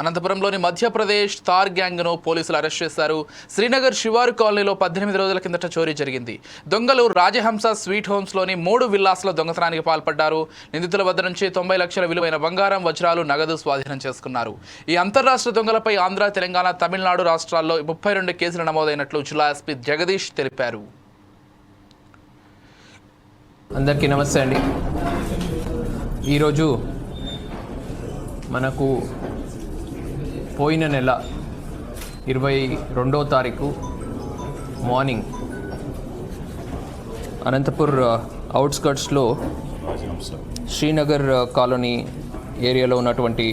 అనంతపురంలోని మధ్యప్రదేశ్ తార్ గ్యాంగ్ను పోలీసులు అరెస్ట్ చేశారు. శ్రీనగర్ శివారు కాలనీలో పద్దెనిమిది రోజుల కిందట చోరీ జరిగింది. దొంగలు రాజహంస స్వీట్ హోమ్స్లోని మూడు విల్లాస్లో దొంగతనానికి పాల్పడ్డారు. నిందితుల వద్ద నుంచి తొంభై లక్షల విలువైన బంగారం వజ్రాలు నగదు స్వాధీనం చేసుకున్నారు. ఈ అంతర్రాష్ట్ర దొంగలపై ఆంధ్ర తెలంగాణ తమిళనాడు రాష్ట్రాల్లో ముప్పై రెండు కేసులు నమోదైనట్లు జిల్లా ఎస్పీ జగదీష్ తెలిపారు. అందరికీ నమస్తే అండి. ఈరోజు మనకు పోయిన నెల ఇరవై రెండో తారీఖు మార్నింగ్ అనంతపూర్ అవుట్స్కట్స్లో శ్రీనగర్ కాలనీ ఏరియాలో ఉన్నటువంటి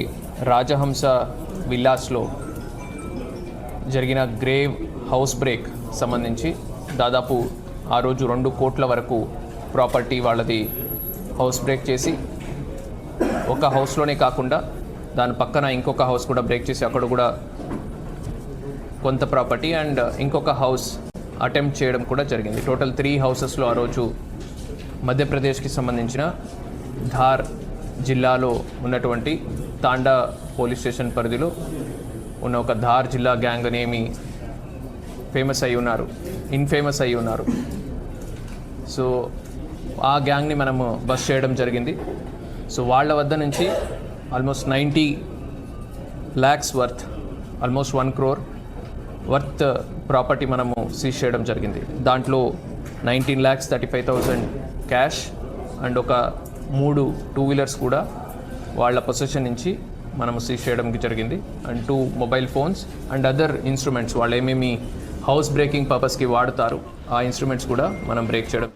రాజహంస విల్లాస్లో జరిగిన గ్రేవ్ హౌస్ బ్రేక్ సంబంధించి దాదాపు ఆ రోజు రెండు కోట్ల వరకు ప్రాపర్టీ వాళ్ళది హౌస్ బ్రేక్ చేసి ఒక హౌస్లోనే కాకుండా దాని పక్కన ఇంకొక హౌస్ కూడా బ్రేక్ చేసి అక్కడ కూడా కొంత ప్రాపర్టీ అండ్ ఇంకొక హౌస్ అటెంప్ట్ చేయడం కూడా జరిగింది. టోటల్ త్రీ హౌసెస్లో ఆ రోజు మధ్యప్రదేశ్కి సంబంధించిన ధార్ జిల్లాలో ఉన్నటువంటి తాండా పోలీస్ స్టేషన్ పరిధిలో ఉన్న ఒక ధార్ జిల్లా గ్యాంగ్ అనేమి ఫేమస్ అయి ఉన్నారు. ఇన్ఫేమస్ అయి ఉన్నారు. సో ఆ గ్యాంగ్ని మనము బస్ చేయడం జరిగింది. సో వాళ్ళ వద్ద నుంచి almost ninety lakhs worth almost one crore worth property మనము సీజ్ చేయడం జరిగింది. దాంట్లో nineteen lakhs thirty five thousand cash and ఒక మూడు టూ వీలర్స్ కూడా వాళ్ళ పొసెషన్ నుంచి మనము సీజ్ చేయడం జరిగింది. And two mobile phones and other instruments వాళ్ళు ఏమేమి హౌస్ బ్రేకింగ్ పర్పస్కి వాడతారు ఆ ఇన్స్ట్రుమెంట్స్ కూడా మనం బ్రేక్ చేయడం